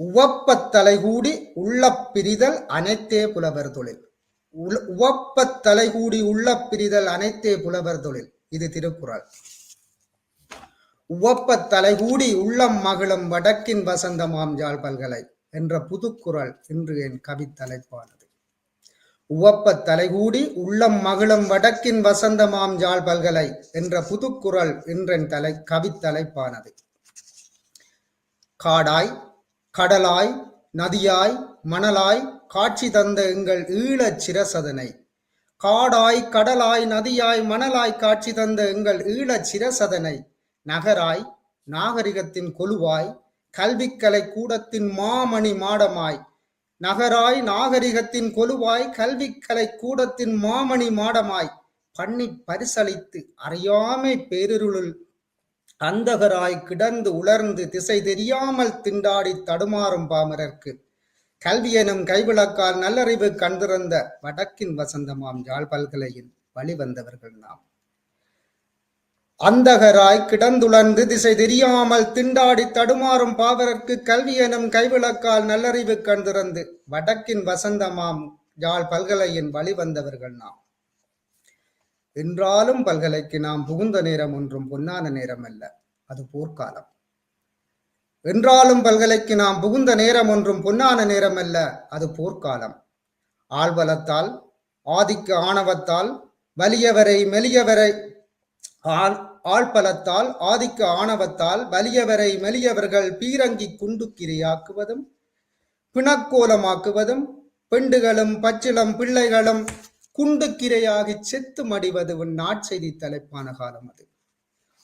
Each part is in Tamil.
உவப்பத்தலை கூடி உள்ள பிரிதல் அனைத்தே புலவர் தொழில். உவப்பத்தலை கூடி உள்ள பிரிதல் அனைத்தே புலவர் தொழில். இது திருக்குறள். உவப்பத் தலைகூடி உள்ளம் மகிழும் வடக்கின் வசந்தமாம் ஜாழ் பல்கலை என்ற புதுக்குறள் இன்று என் கவித்தலைப்பானது உவப்பத் தலைகூடி உள்ளம் மகிழும் வடக்கின் வசந்தமாம் ஜாழ் பல்கலை என்ற புதுக்குறள் இன்றென் தலை கவித்தலைப்பானது காடாய் கடலாய் நதியாய் மணலாய் காட்சி தந்த எங்கள் ஈழச் சிரசதனை. காடாய் கடலாய் நதியாய் மணலாய் காட்சி தந்த எங்கள் ஈழச் சிரசதனை. நகராய் நாகரிகத்தின் கொலுவாய் கல்விக்கலை கூடத்தின் மாமணி மாடமாய். நகராய் நாகரிகத்தின் கொலுவாய் கல்விக்கலை கூடத்தின் மாமணி மாடமாய். பண்ணி பரிசளித்து அறியாமை பேரிருளுள் அந்தகராய் கிடந்து உலர்ந்து திசை தெரியாமல் திண்டாடி தடுமாறும் பாமரர்க்கு. கல்வி எனும் கைவிளக்கால் நல்லறிவு கண்டிருந்த வடக்கின் வசந்தமாம் யாழ் பல்கலையின் வழிவந்தவர்கள் நாம். அந்தகராய் கிடந்துலர்ந்து திசை தெரியாமல் திண்டாடி தடுமாறும் பாவரர்க்கு கல்வி எனும் கைவிளக்கால் நல்லறிவு கண்டிருந்து வடக்கின் வசந்தமாம் யாழ் பல்கலையின் வழிவந்தவர்கள் நாம். என்றாலும் பல்கலைக்கு நாம் புகுந்த நேரம் ஒன்றும் பொன்னான நேரம் அல்ல. அது போர்க்காலம். என்றாலும் பல்கலைக்கு நாம் புகுந்த நேரம் ஒன்றும் பொன்னான நேரம் அல்ல. அது போர்க்காலம். ஆள்பலத்தால் ஆதிக்க ஆணவத்தால் வலியவரை மெலியவரை ஆள் ஆள்பலத்தால் ஆதிக்க ஆணவத்தால் வலியவரை மெலியவர்கள் பீரங்கி குண்டுக்கிரையாக்குவதும் பிணக்கோலமாக்குவதும் பெண்டுகளும் பச்சிளம் பிள்ளைகளும் குண்டுக்கிரையாகிச் செத்து மடிவது உன் நாட்செய்தி தலைப்பான காலம் அது.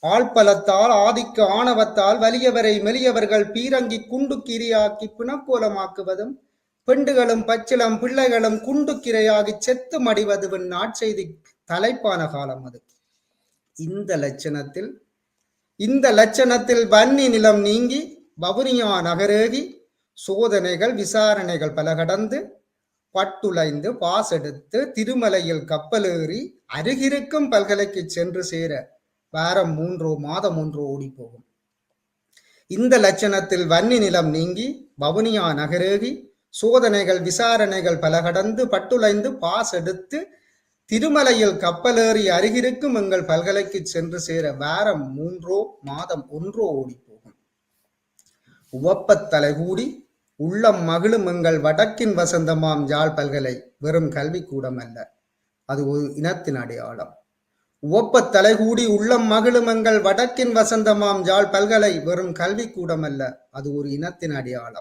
ஆள்பலத்தால் ஆதிக்க ஆணவத்தால் வலியவரை மெலியவர்கள் பீரங்கி குண்டுக்கிரையாக்கி பிணக்கோலமாக்குவதும் பெண்டுகளும் பச்சிளம் பிள்ளைகளும் குண்டுக்கிரையாகி செத்து மடிவது உன் நாட்செய்தி தலைப்பான காலம் அது. இந்த லட்சணத்தில் இந்த லட்சணத்தில் வன்னி நிலம் நீங்கி வவுனியா நகரேகி சோதனைகள் விசாரணைகள் பல கடந்து பட்டுளைந்து பாசெடுத்து திருமலையில் கப்பலேறி அருகிருக்கும் பல்கலைக்கு சென்று சேர வாரம் மூன்றோ மாதம் ஒன்றோ ஓடி போகும் இந்த லட்சணத்தில் வன்னி நிலம் நீங்கி வவுனியா நகரேகி சோதனைகள் விசாரணைகள் பல கடந்து பட்டுளைந்து பாஸ் எடுத்து திருமலையில் கப்பலேறி அருகிருக்கும் எங்கள் பல்கலைக்கு சென்று சேர வாரம் மூன்றோ மாதம் ஒன்றோ ஓடி போகும் உவப்பத் தலைகூடி உள்ளம் மகிழும் எங்கள் வடக்கின் வசந்தமாம் யாழ் பல்கலை வெறும் கல்விக்கூடம் அல்ல. அது ஒரு இனத்தின் அடையாளம். உவப்ப தலைகூடி உள்ளம் மகிழும் எங்கள் வடக்கின் வசந்தமாம் யாழ் பல்கலை வெறும் கல்விக்கூடம் அல்ல அது ஒரு இனத்தின் அடையாளம்.